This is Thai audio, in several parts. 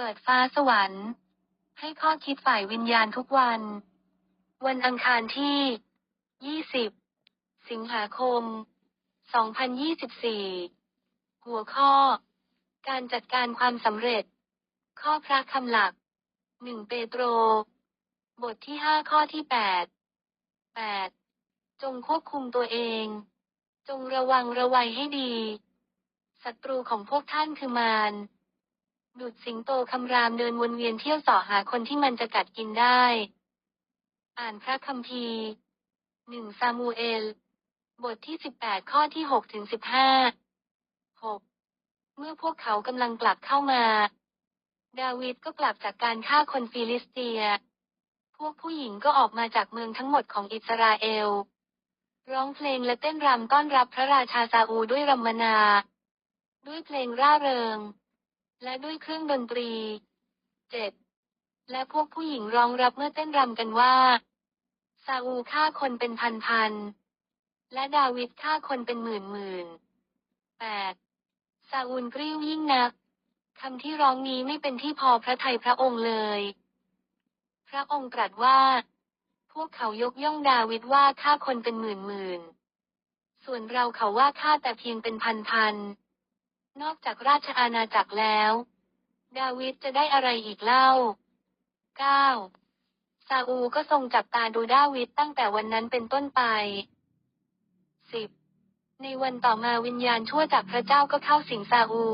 เปิดฟ้าสวรรค์ ให้ข้อคิดฝ่ายวิญญาณทุกวัน วันอังคารที่ 20 สิงหาคม 2024 หัวข้อ การจัดการความสำเร็จ ข้อพระคำหลัก 1 เปโตร บทที่ 5 ข้อที่ 8 8 จงควบคุมตัวเอง จงระวังระวัยให้ดี ศัตรูของพวกท่านคือมาร ดุดสิงโตคำรามเดินวนเวียนเที่ยวเสาะหาคนที่มันจะกัดกินได้ อ่านพระคัมภีร์หนึ่งซามูเอล บทที่สิบแปดข้อที่หกถึงสิบห้าหกเมื่อพวกเขากำลังกลับเข้ามา ดาวิดก็กลับจากการฆ่าคนฟิลิสเตีย พวกผู้หญิงก็ออกมาจากเมืองทั้งหมดของอิสราเอล ร้องเพลงและเต้นรำต้อนรับพระราชาซาอูด้วยรัมนา ด้วยเพลงร่าเริง และด้วยเครื่องดนตรี เจ็ด และพวกผู้หญิงร้องรับเมื่อเต้นรำกันว่า ซาอูฆ่าคนเป็นพันพันๆและดาวิดฆ่าคนเป็นหมื่นหมื่นแปดซาอูลกริ้วยิ่งนักคำที่ร้องนี้ไม่เป็นที่พอพระทัยพระองค์เลย พระองค์ตรัสว่า พวกเขายกย่องดาวิดว่าฆ่าคนเป็นหมื่นหมื่น ส่วนเราเขาว่าฆ่าแต่เพียงเป็นพันพัน นอกจากราชอาณาจักรแล้ว ดาวิดจะได้อะไรอีกเล่า 9. ซาอูก็ทรงจับตาดูดาวิดตั้งแต่วันนั้นเป็นต้นไป 10. ในวันต่อมาวิญญาณชั่วจากพระเจ้าก็เข้าสิงซาอู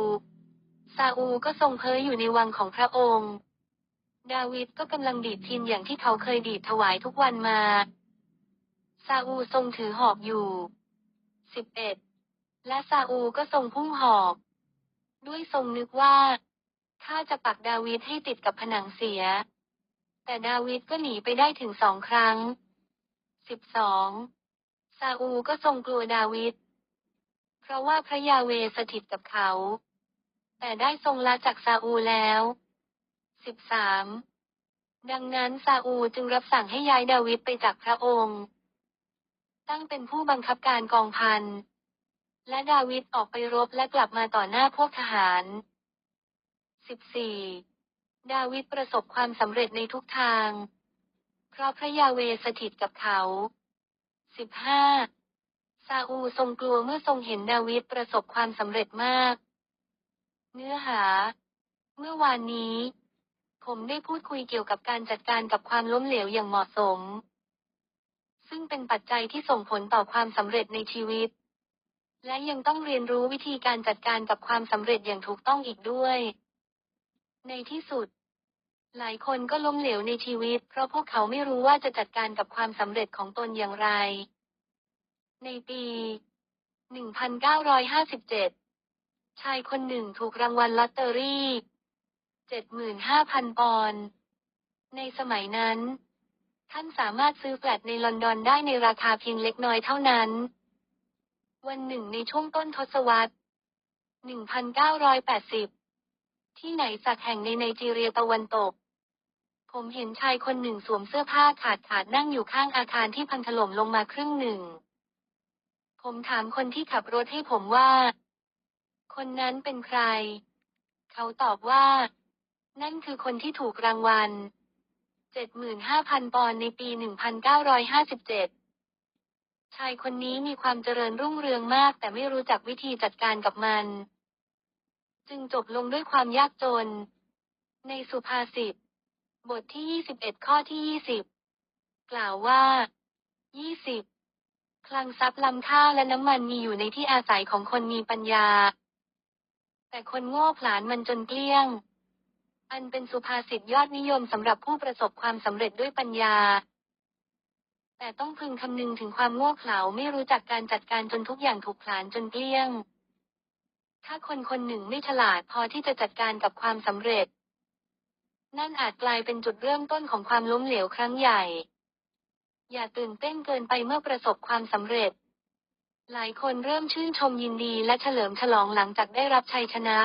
ซาอูก็ทรงเพ้ออยู่ในวังของพระองค์ ดาวิดก็กำลังดีดพินอย่างที่เขาเคยดีดถวายทุกวันมา ซาอูทรงถือหอกอยู่ 11. และซาอูก็ทรงพุ่งหอก ด้วยทรงนึกว่าข้าจะปักดาวิดให้ติดกับผนังเสีย แต่ดาวิดก็หนีไปได้ถึงสองครั้งสิบสองซาอูก็ทรงกลัวดาวิดเพราะว่าพระยาเวสถิตกับเขา แต่ได้ทรงละจากซาอูแล้วสิบสามดังนั้นซาอูจึงรับสั่งให้ย้ายดาวิดไปจากพระองค์ ตั้งเป็นผู้บังคับการกองพัน และดาวิดออกไปรบและกลับมาต่อหน้าพวกทหารสิบสี่ดาวิดประสบความสำเร็จในทุกทาง เพราะพระยาเวสถิตกับเขาสิบห้าซาอูทรงกลัวเมื่อทรงเห็นดาวิดประสบความสำเร็จมาก เนื้อหา เมื่อวานนี้ ผมได้พูดคุยเกี่ยวกับการจัดการกับความล้มเหลวอย่างเหมาะสม ซึ่งเป็นปัจจัยที่ส่งผลต่อความสำเร็จในชีวิต และยังต้องเรียนรู้วิธีการจัดการกับความสำเร็จอย่างถูกต้องอีกด้วย ในที่สุด หลายคนก็ล้มเหลวในชีวิต เพราะพวกเขาไม่รู้ว่าจะจัดการกับความสำเร็จของตนอย่างไร ในปี 1957 ชายคนหนึ่งถูกรางวัลลอตเตอรี่ 75,000 ปอนด์ ในสมัยนั้น ท่านสามารถซื้อแฟลตในลอนดอนได้ในราคาเพียงเล็กน้อยเท่านั้น วันหนึ่งในช่วงต้นทศวรรษ 1980 ที่ไหนสักแห่งในไนจีเรียตะวันตก ผมเห็นชายคนหนึ่งสวมเสื้อผ้าขาดขาดนั่งอยู่ข้างอาคารที่พังถล่มลงมาครึ่งหนึ่ง ผมถามคนที่ขับรถให้ผมว่า คนนั้นเป็นใคร เขาตอบว่า นั่นคือคนที่ถูกรางวัล 75,000 ปอนด์ในปี 1957 ชายคนนี้มีความเจริญรุ่งเรืองมาก แต่ไม่รู้จักวิธีจัดการกับมัน จึงจบลงด้วยความยากจน ในสุภาษิต บทที่ 21 ข้อที่ 20 กล่าวว่า 20 คลังทรัพย์ล้ำค่าและน้ำมันมีอยู่ในที่อาศัยของคนมีปัญญา แต่คนโง่ผลาญมันจนเกลี้ยง อันเป็นสุภาษิตยอดนิยมสำหรับผู้ประสบความสำเร็จด้วยปัญญา แต่ต้องพึงคำนึงถึงความโง่เขลาไม่รู้จักการจัดการจนทุกอย่างถูกผลาญจนเกลี้ยง ถ้าคนคนหนึ่งไม่ฉลาดพอที่จะจัดการกับความสำเร็จ นั่นอาจกลายเป็นจุดเริ่มต้นของความล้มเหลวครั้งใหญ่ อย่าตื่นเต้นเกินไปเมื่อประสบความสำเร็จ หลายคนเริ่มชื่นชมยินดีและเฉลิมฉลองหลังจากได้รับชัยชนะ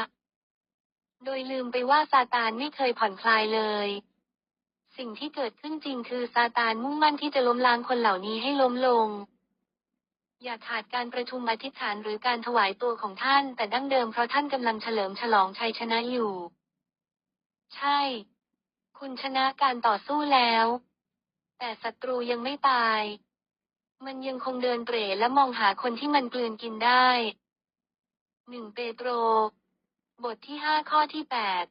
โดยลืมไปว่าซาตานไม่เคยผ่อนคลายเลย สิ่งที่เกิดขึ้นจริงคือซาตานมุ่งมั่นที่จะล้มล้างคนเหล่านี้ให้ล้มลง อย่าขาดการประชุมอธิษฐานหรือการถวายตัวของท่าน แต่ดั้งเดิมเพราะท่านกำลังเฉลิมฉลองชัยชนะอยู่ ใช่ คุณชนะการต่อสู้แล้ว แต่ศัตรูยังไม่ตาย มันยังคงเดินเตร่และมองหาคนที่มันกลืนกินได้หนึ่งเปโตร บทที่ห้าข้อที่แปด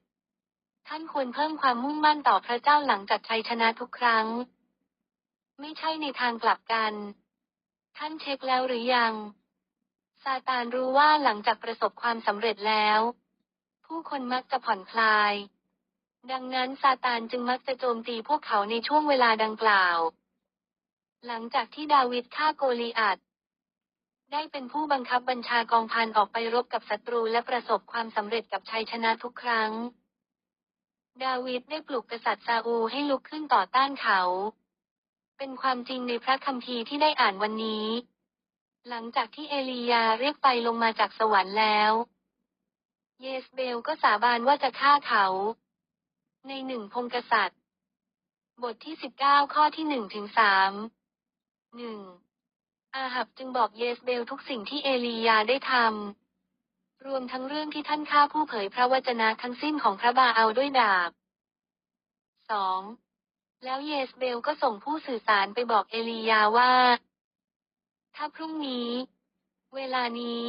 ท่านควรเพิ่มความมุ่งมั่นต่อพระเจ้าหลังจากชัยชนะทุกครั้ง ไม่ใช่ในทางกลับกัน ท่านเช็คแล้วหรือยัง ซาตานรู้ว่าหลังจากประสบความสำเร็จแล้ว ผู้คนมักจะผ่อนคลาย ดังนั้นซาตานจึงมักจะโจมตีพวกเขาในช่วงเวลาดังกล่าว หลังจากที่ดาวิดฆ่าโกลิอัตได้เป็นผู้บังคับบัญชากองพันออกไปรบกับศัตรูและประสบความสำเร็จกับชัยชนะทุกครั้ง ดาวิดได้ปลุกกษัตริย์ซาอูให้ลุกขึ้นต่อต้านเขา เป็นความจริงในพระคัมภีร์ที่ได้อ่านวันนี้ หลังจากที่เอลียาเรียกไฟลงมาจากสวรรค์แล้ว เยสเบลก็สาบานว่าจะฆ่าเขา ในหนึ่งพงกษัตริย์ บทที่สิบเก้าข้อที่หนึ่งถึงสามหนึ่งอาหับจึงบอกเยสเบลทุกสิ่งที่เอลียาได้ทำ รวมทั้งเรื่องที่ท่านฆ่าผู้เผยพระวจนะทั้งสิ้นของพระบาเอาด้วยดาบสองแล้วเยสเบลก็ส่งผู้สื่อสารไปบอกเอลียาว่า ถ้าพรุ่งนี้ เวลานี้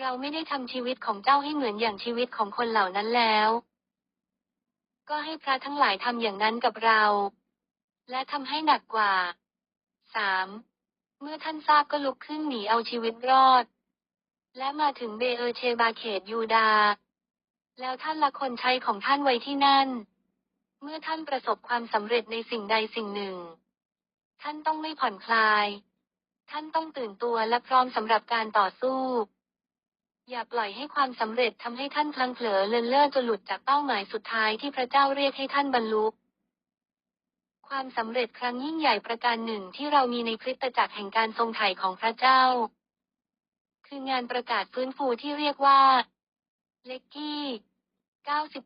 เราไม่ได้ทำชีวิตของเจ้าให้เหมือนอย่างชีวิตของคนเหล่านั้นแล้ว ก็ให้พระทั้งหลายทำอย่างนั้นกับเรา และทำให้หนักกว่าสามเมื่อท่านทราบก็ลุกขึ้นหนีเอาชีวิตรอด และมาถึงเบเอเชบาเขตยูดา แล้วท่านละคนใช้ของท่านไว้ที่นั่น เมื่อท่านประสบความสำเร็จในสิ่งใดสิ่งหนึ่ง ท่านต้องไม่ผ่อนคลาย ท่านต้องตื่นตัวและพร้อมสำหรับการต่อสู้ อย่าปล่อยให้ความสำเร็จทำให้ท่านพลังเผลอเลินเล่อจนหลุดจากเป้าหมายสุดท้ายที่พระเจ้าเรียกให้ท่านบรรลุความสำเร็จครั้งยิ่งใหญ่ประการหนึ่งที่เรามีในคริสตจักรแห่งการทรงไถ่ของพระเจ้า คืองานประกาศฟื้นฟูที่เรียกว่าเล็กกี้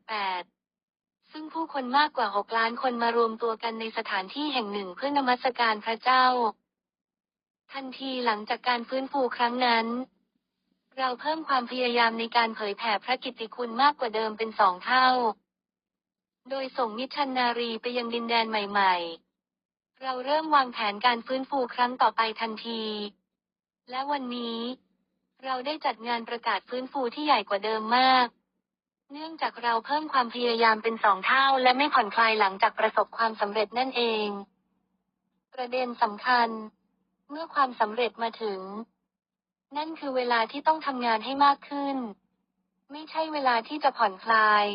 98 ซึ่งผู้คนมากกว่า 6 ล้านคนมารวมตัวกันในสถานที่แห่งหนึ่งเพื่อนมัสการพระเจ้า ทันทีหลังจากการฟื้นฟูครั้งนั้น เราเพิ่มความพยายามในการเผยแผ่พระกิตติคุณมากกว่าเดิมเป็นสองเท่า โดยส่งมิชชันนารีไปยังดินแดนใหม่ ๆ เราเริ่มวางแผนการฟื้นฟูครั้งต่อไปทันที และวันนี้ เราได้จัดงานประกาศฟื้นฟูที่ใหญ่กว่าเดิมมาก เนื่องจากเราเพิ่มความพยายามเป็นสองเท่า และไม่ผ่อนคลายหลังจากประสบความสำเร็จนั่นเอง ประเด็นสำคัญ เมื่อความสำเร็จมาถึง นั่นคือเวลาที่ต้องทำงานให้มากขึ้น ไม่ใช่เวลาที่จะผ่อนคลาย